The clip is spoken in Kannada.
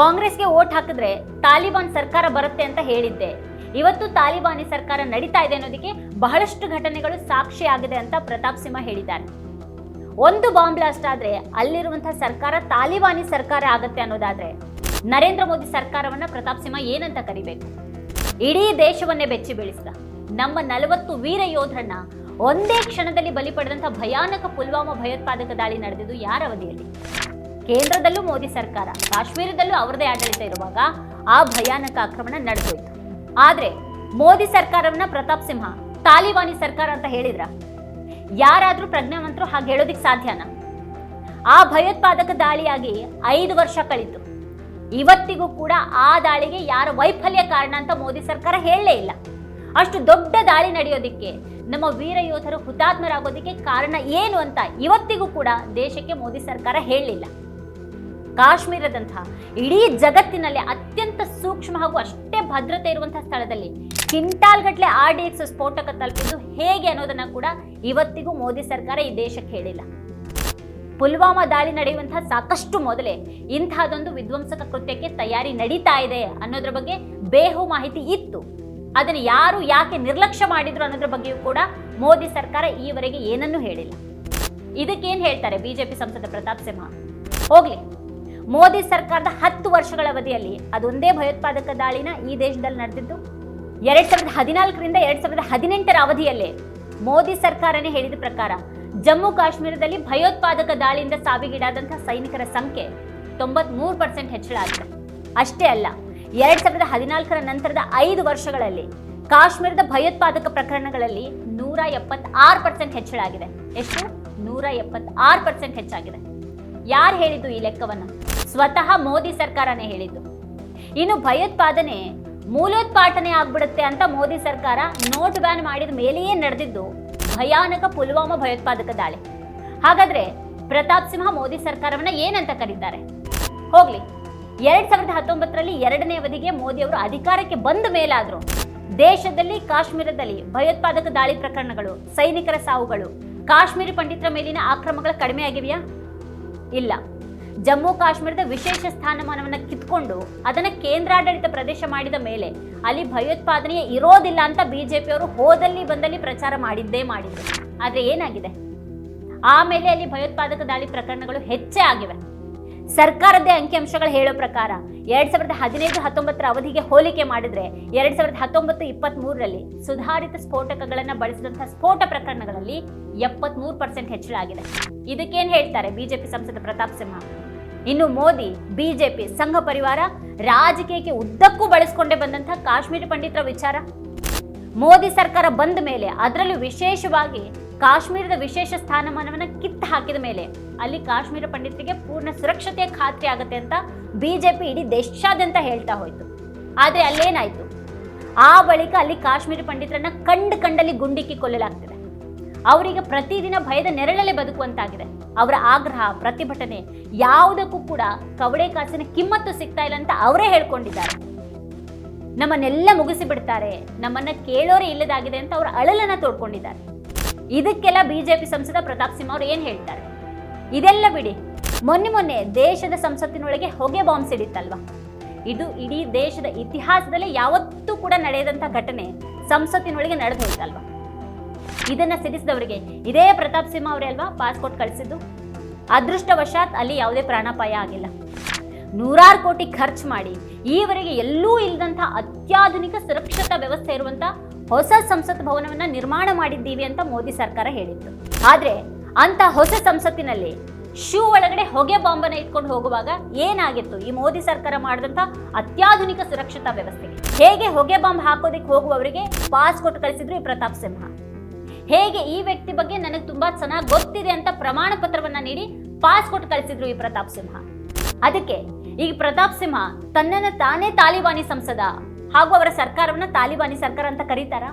ಕಾಂಗ್ರೆಸ್ಗೆ ಓಟ್ ಹಾಕಿದ್ರೆ ತಾಲಿಬಾನ್ ಸರ್ಕಾರ ಬರುತ್ತೆ ಅಂತ ಹೇಳಿದ್ದೆ. ಇವತ್ತು ತಾಲಿಬಾನಿ ಸರ್ಕಾರ ನಡೀತಾ ಇದೆ ಅನ್ನೋದಕ್ಕೆ ಬಹಳಷ್ಟು ಘಟನೆಗಳು ಸಾಕ್ಷಿಯಾಗಿದೆ ಅಂತ ಪ್ರತಾಪ್ ಸಿಂಹ ಹೇಳಿದ್ದಾರೆ. ಒಂದು ಬಾಂಬ್ ಬ್ಲಾಸ್ಟ್ ಆದ್ರೆ ಅಲ್ಲಿರುವಂತಹ ಸರ್ಕಾರ ತಾಲಿಬಾನಿ ಸರ್ಕಾರ ಆಗತ್ತೆ ಅನ್ನೋದಾದ್ರೆ ನರೇಂದ್ರ ಮೋದಿ ಸರ್ಕಾರವನ್ನ ಪ್ರತಾಪ್ ಸಿಂಹ ಏನಂತ ಕರಿಬೇಕು? ಇಡೀ ದೇಶವನ್ನೇ ಬೆಚ್ಚಿ ಬೀಳಿಸಿದ. ನಮ್ಮ ನಲವತ್ತು ವೀರ ಯೋಧರನ್ನ ಒಂದೇ ಕ್ಷಣದಲ್ಲಿ ಬಲಿ ಪಡೆದಂತಹ ಭಯಾನಕ ಪುಲ್ವಾಮಾ ಭಯೋತ್ಪಾದಕ ದಾಳಿ ನಡೆದಿದ್ದು ಯಾರ ಅವಧಿಯಲ್ಲಿ? ಕೇಂದ್ರದಲ್ಲೂ ಮೋದಿ ಸರ್ಕಾರ, ಕಾಶ್ಮೀರದಲ್ಲೂ ಅವರದೇ ಆಡಳಿತ ಇರುವಾಗ ಆ ಭಯಾನಕ ಆಕ್ರಮಣ ನಡೆದೋಯ್ತು. ಆದ್ರೆ ಮೋದಿ ಸರ್ಕಾರವನ್ನ ಪ್ರತಾಪ್ ಸಿಂಹ, ತಾಲಿಬಾನಿ ಸರ್ಕಾರ ಅಂತ ಹೇಳಿದ್ರ? ಯಾರಾದ್ರೂ ಪ್ರಜ್ಞಾವಂತರು ಹಾಗೆ ಹೇಳೋದಿಕ್ ಸಾಧ್ಯನಾ? ಆ ಭಯೋತ್ಪಾದಕ ದಾಳಿಯಾಗಿ ಐದು ವರ್ಷ ಕಳೀತು. ಇವತ್ತಿಗೂ ಕೂಡ ಆ ದಾಳಿಗೆ ಯಾರ ವೈಫಲ್ಯ ಕಾರಣ ಅಂತ ಮೋದಿ ಸರ್ಕಾರ ಹೇಳಲೇ ಇಲ್ಲ. ಅಷ್ಟು ದೊಡ್ಡ ದಾಳಿ ನಡೆಯೋದಿಕ್ಕೆ, ನಮ್ಮ ವೀರ ಯೋಧರು ಹುತಾತ್ಮರಾಗೋದಿಕ್ಕೆ ಕಾರಣ ಏನು ಅಂತ ಇವತ್ತಿಗೂ ಕೂಡ ದೇಶಕ್ಕೆ ಮೋದಿ ಸರ್ಕಾರ ಹೇಳಲಿಲ್ಲ. ಕಾಶ್ಮೀರದಂತಹ ಇಡೀ ಜಗತ್ತಿನಲ್ಲಿ ಅತ್ಯಂತ ಸೂಕ್ಷ್ಮ ಹಾಗೂ ಅಷ್ಟೇ ಭದ್ರತೆ ಇರುವಂತಹ ಸ್ಥಳದಲ್ಲಿ ಕಿಂಟಾಲ್ ಗಟ್ಟಲೆ ಆರ್ ಡಿ ಎಕ್ಸ್ ಸ್ಫೋಟಕ ತಲುಪಿದ್ದು ಹೇಗೆ ಅನ್ನೋದನ್ನ ಕೂಡ ಇವತ್ತಿಗೂ ಮೋದಿ ಸರ್ಕಾರ ಈ ದೇಶಕ್ಕೆ ಹೇಳಿಲ್ಲ. ಪುಲ್ವಾಮಾ ದಾಳಿ ನಡೆಯುವಂತಹ ಸಾಕಷ್ಟು ಮೊದಲೇ ಇಂತಹದೊಂದು ವಿಧ್ವಂಸಕ ಕೃತ್ಯಕ್ಕೆ ತಯಾರಿ ನಡೀತಾ ಇದೆ ಅನ್ನೋದ್ರ ಬಗ್ಗೆ ಬೇಹು ಮಾಹಿತಿ ಇತ್ತು. ಅದನ್ನು ಯಾರು ಯಾಕೆ ನಿರ್ಲಕ್ಷ್ಯ ಮಾಡಿದ್ರು ಅನ್ನೋದ್ರ ಬಗ್ಗೆಯೂ ಕೂಡ ಮೋದಿ ಸರ್ಕಾರ ಈವರೆಗೆ ಏನನ್ನೂ ಹೇಳಿಲ್ಲ. ಇದಕ್ಕೇನು ಹೇಳ್ತಾರೆ ಬಿಜೆಪಿ ಸಂಸದ ಪ್ರತಾಪ್ ಸಿಂಹ? ಹೋಗ್ಲಿ. ಮೋದಿ ಸರ್ಕಾರದ ಹತ್ತು ವರ್ಷಗಳ ಅವಧಿಯಲ್ಲಿ ಅದೊಂದೇ ಭಯೋತ್ಪಾದಕ ದಾಳಿನ ಈ ದೇಶದಲ್ಲಿ ನಡೆದಿದ್ದು, ಎರಡ್ ಸಾವಿರದ ಹದಿನಾಲ್ಕರಿಂದ ಎರಡ್ ಸಾವಿರದ ಹದಿನೆಂಟರ ಅವಧಿಯಲ್ಲೇ ಮೋದಿ ಸರ್ಕಾರನೇ ಹೇಳಿದ ಪ್ರಕಾರ, ಜಮ್ಮು ಕಾಶ್ಮೀರದಲ್ಲಿ ಭಯೋತ್ಪಾದಕ ದಾಳಿಯಿಂದ ಸಾವಿಗೀಡಾದಂತಹ ಸೈನಿಕರ ಸಂಖ್ಯೆ ತೊಂಬತ್ಮೂರು ಪರ್ಸೆಂಟ್ ಹೆಚ್ಚಳ ಆಗಿದೆ. ಅಷ್ಟೇ ಅಲ್ಲ, ಎರಡ್ ಸಾವಿರದ ಹದಿನಾಲ್ಕರ ನಂತರದ ಐದು ವರ್ಷಗಳಲ್ಲಿ ಕಾಶ್ಮೀರದ ಭಯೋತ್ಪಾದಕ ಪ್ರಕರಣಗಳಲ್ಲಿ ನೂರ ಎಪ್ಪತ್ತಾರು ಪರ್ಸೆಂಟ್ ಹೆಚ್ಚಳ ಆಗಿದೆ. ಎಷ್ಟು? ನೂರ ಎಪ್ಪತ್ತಾರು ಪರ್ಸೆಂಟ್ ಹೆಚ್ಚಾಗಿದೆ. ಯಾರು ಹೇಳಿದ್ದು ಈ ಲೆಕ್ಕವನ್ನ? ಸ್ವತಃ ಮೋದಿ ಸರ್ಕಾರನೇ ಹೇಳಿದ್ದು. ಇನ್ನು ಭಯೋತ್ಪಾದನೆ ಮೂಲೋತ್ಪಾಟನೆ ಆಗ್ಬಿಡುತ್ತೆ ಅಂತ ಮೋದಿ ಸರ್ಕಾರ ನೋಟ್ ಬ್ಯಾನ್ ಮಾಡಿದ ಮೇಲೆಯೇ ನಡೆದಿದ್ದು ಭಯಾನಕ ಪುಲ್ವಾಮಾ ಭಯೋತ್ಪಾದಕ ದಾಳಿ. ಹಾಗಾದ್ರೆ ಪ್ರತಾಪ್ ಸಿಂಹ ಮೋದಿ ಸರ್ಕಾರವನ್ನ ಏನಂತ ಕರೀತಾರೆ? ಹೋಗ್ಲಿ. ಎರಡ್ ಸಾವಿರದ ಹತ್ತೊಂಬತ್ತರಲ್ಲಿ ಎರಡನೇ ಅವಧಿಗೆ ಮೋದಿ ಅವರು ಅಧಿಕಾರಕ್ಕೆ ಬಂದ ಮೇಲಾದ್ರು ದೇಶದಲ್ಲಿ, ಕಾಶ್ಮೀರದಲ್ಲಿ ಭಯೋತ್ಪಾದಕ ದಾಳಿ ಪ್ರಕರಣಗಳು, ಸೈನಿಕರ ಸಾವುಗಳು, ಕಾಶ್ಮೀರಿ ಪಂಡಿತರ ಮೇಲಿನ ಆಕ್ರಮಗಳು ಕಡಿಮೆ ಆಗಿವೆಯಾ? ಇಲ್ಲ. ಜಮ್ಮು ಕಾಶ್ಮೀರದ ವಿಶೇಷ ಸ್ಥಾನಮಾನವನ್ನು ಕಿತ್ಕೊಂಡು ಅದನ್ನ ಕೇಂದ್ರಾಡಳಿತ ಪ್ರದೇಶ ಮಾಡಿದ ಮೇಲೆ ಅಲ್ಲಿ ಭಯೋತ್ಪಾದನೆ ಇರೋದಿಲ್ಲ ಅಂತ ಬಿಜೆಪಿಯವರು ಹೋದಲ್ಲಿ ಬಂದಲ್ಲಿ ಪ್ರಚಾರ ಮಾಡಿದ್ದೇ ಮಾಡಿದ್ರು. ಆದರೆ ಏನಾಗಿದೆ? ಆಮೇಲೆ ಅಲ್ಲಿ ಭಯೋತ್ಪಾದಕ ದಾಳಿ ಪ್ರಕರಣಗಳು ಹೆಚ್ಚೇ ಆಗಿವೆ. ಸರ್ಕಾರದ್ದೇ ಅಂಕಿಅಂಶಗಳು ಹೇಳೋ ಪ್ರಕಾರ ಎರಡ್ ಸಾವಿರದ ಹದಿನೈದು ಹತ್ತೊಂಬತ್ತರ ಅವಧಿಗೆ ಹೋಲಿಕೆ ಮಾಡಿದ್ರೆ ಎರಡ್ ಸಾವಿರದ ಹತ್ತೊಂಬತ್ತು ಇಪ್ಪತ್ತ್ ಮೂರರಲ್ಲಿ ಸುಧಾರಿತ ಸ್ಫೋಟಕಗಳನ್ನು ಬಳಸಿದಂತಹ ಸ್ಫೋಟ ಪ್ರಕರಣಗಳಲ್ಲಿ ಎಪ್ಪತ್ಮೂರು ಪರ್ಸೆಂಟ್ ಹೆಚ್ಚಳ ಆಗಿದೆ ಇದಕ್ಕೇನ್ ಹೇಳ್ತಾರೆ ಬಿಜೆಪಿ ಸಂಸದ ಪ್ರತಾಪ್ ಸಿಂಹ? ಇನ್ನು ಮೋದಿ, ಬಿಜೆಪಿ ಸಂಘ ಪರಿವಾರ ರಾಜಕೀಯಕ್ಕೆ ಉದ್ದಕ್ಕೂ ಬಳಸಿಕೊಂಡೇ ಬಂದಂತಹ ಕಾಶ್ಮೀರಿ ಪಂಡಿತರ ವಿಚಾರ. ಮೋದಿ ಸರ್ಕಾರ ಬಂದ ಮೇಲೆ ಅದರಲ್ಲೂ ವಿಶೇಷವಾಗಿ ಕಾಶ್ಮೀರದ ವಿಶೇಷ ಸ್ಥಾನಮಾನವನ್ನು ಕಿತ್ತು ಹಾಕಿದ ಮೇಲೆ ಅಲ್ಲಿ ಕಾಶ್ಮೀರ ಪಂಡಿತರಿಗೆ ಪೂರ್ಣ ಸುರಕ್ಷತೆಯ ಖಾತ್ರಿ ಆಗುತ್ತೆ ಅಂತ ಬಿಜೆಪಿ ಇಡೀ ದೇಶಾದ್ಯಂತ ಹೇಳ್ತಾ ಹೋಯ್ತು. ಆದರೆ ಅಲ್ಲೇನಾಯ್ತು? ಆ ಬಳಿಕ ಅಲ್ಲಿ ಕಾಶ್ಮೀರಿ ಪಂಡಿತರನ್ನ ಕಂಡು ಕಂಡಲ್ಲಿ ಗುಂಡಿಕ್ಕಿ ಕೊಲ್ಲಲಾಗ್ತಿದೆ. ಅವರಿಗೆ ಪ್ರತಿದಿನ ಭಯದ ನೆರಳಲ್ಲೇ ಬದುಕುವಂತಾಗಿದೆ. ಅವರ ಆಗ್ರಹ, ಪ್ರತಿಭಟನೆ ಯಾವುದಕ್ಕೂ ಕೂಡ ಕವಡೆ ಕಾಸಿನ ಕಿಮ್ಮತ್ತು ಸಿಗ್ತಾ ಇಲ್ಲ ಅಂತ ಅವರೇ ಹೇಳ್ಕೊಂಡಿದ್ದಾರೆ. ನಮ್ಮನ್ನೆಲ್ಲ ಮುಗಿಸಿ ಬಿಡ್ತಾರೆ. ನಮ್ಮನ್ನ ಕೇಳೋರೇ ಇಲ್ಲದಾಗಿದೆ ಅಂತ ಅವರ ಅಳಲನ್ನ ತೋಡ್ಕೊಂಡಿದ್ದಾರೆ. ಇದಕ್ಕೆಲ್ಲ ಬಿಜೆಪಿ ಸಂಸದ ಪ್ರತಾಪ್ ಸಿಂಹ ಅವರು ಏನ್ ಹೇಳ್ತಾರೆ? ಇದೆಲ್ಲ ಬಿಡಿ, ಮೊನ್ನೆ ಮೊನ್ನೆ ದೇಶದ ಸಂಸತ್ತಿನೊಳಗೆ ಹೊಗೆ ಬಾಂಬ್ ಸಿಡಿತ್ತಲ್ವಾ? ಇದು ಇಡೀ ದೇಶದ ಇತಿಹಾಸದಲ್ಲಿ ಯಾವತ್ತೂ ಕೂಡ ನಡೆಯದಂತ ಘಟನೆ ಸಂಸತ್ತಿನೊಳಗೆ ನಡೆದು ಹೋಯ್ತಲ್ವಾ ಇದನ್ನ ಸಿಡಿಸಿದವರಿಗೆ ಇದೇ ಪ್ರತಾಪ್ ಸಿಂಹ ಅವರೇ ಅಲ್ವಾ? ಪಾಸ್ಪೋರ್ಟ್ ಕಳಿಸಿದ್ದು. ಅದೃಷ್ಟವಶಾತ್ ಅಲ್ಲಿ ಯಾವುದೇ ಪ್ರಾಣಾಪಾಯ ಆಗಿಲ್ಲ. ನೂರಾರು ಕೋಟಿ ಖರ್ಚು ಮಾಡಿ ಈವರೆಗೆ ಎಲ್ಲೂ ಇಲ್ಲದಂತಹ ಅತ್ಯಾಧುನಿಕ ಸುರಕ್ಷತಾ ವ್ಯವಸ್ಥೆ ಇರುವಂತಹ ಹೊಸ ಸಂಸತ್ ಭವನವನ್ನ ನಿರ್ಮಾಣ ಮಾಡಿದ್ದೀವಿ ಅಂತ ಮೋದಿ ಸರ್ಕಾರ ಹೇಳಿತ್ತು. ಆದ್ರೆ ಅಂತ ಹೊಸ ಸಂಸತ್ತಿನಲ್ಲಿ ಶೂ ಒಳಗಡೆ ಹೊಗೆ ಬಾಂಬನ್ನ ಇಟ್ಕೊಂಡು ಹೋಗುವಾಗ ಏನಾಗಿತ್ತು? ಈ ಮೋದಿ ಸರ್ಕಾರ ಮಾಡಿದಂತ ಅತ್ಯಾಧುನಿಕ ಸುರಕ್ಷತಾ ವ್ಯವಸ್ಥೆಗೆ. ಹೇಗೆ ಹೊಗೆ ಬಾಂಬ್ ಹಾಕೋದಿಕ್ ಹೋಗುವವರಿಗೆ ಪಾಸ್ಪೋರ್ಟ್ ಕಳಿಸಿದ್ರು ಈ ಪ್ರತಾಪ್ ಸಿಂಹ. ಹೇಗೆ ಈ ವ್ಯಕ್ತಿ ಬಗ್ಗೆ ನನಗೆ ತುಂಬಾ ಚೆನ್ನಾಗಿ ಗೊತ್ತಿದೆ ಅಂತ ಪ್ರಮಾಣ ಪತ್ರವನ್ನ ನೀಡಿ ಪಾಸ್ ಕೊಟ್ಟು ಕಳಿಸಿದ್ರು ಈ ಪ್ರತಾಪ್ ಸಿಂಹ. ಅದಕ್ಕೆ ಈ ಪ್ರತಾಪ್ ಸಿಂಹ ತನ್ನನ್ನು ತಾನೇ ತಾಲಿಬಾನಿ ಸಂಸದ ಹಾಗೂ ಅವರ ಸರ್ಕಾರವನ್ನ ತಾಲಿಬಾನಿ ಸರ್ಕಾರ ಅಂತ ಕರೀತಾರ?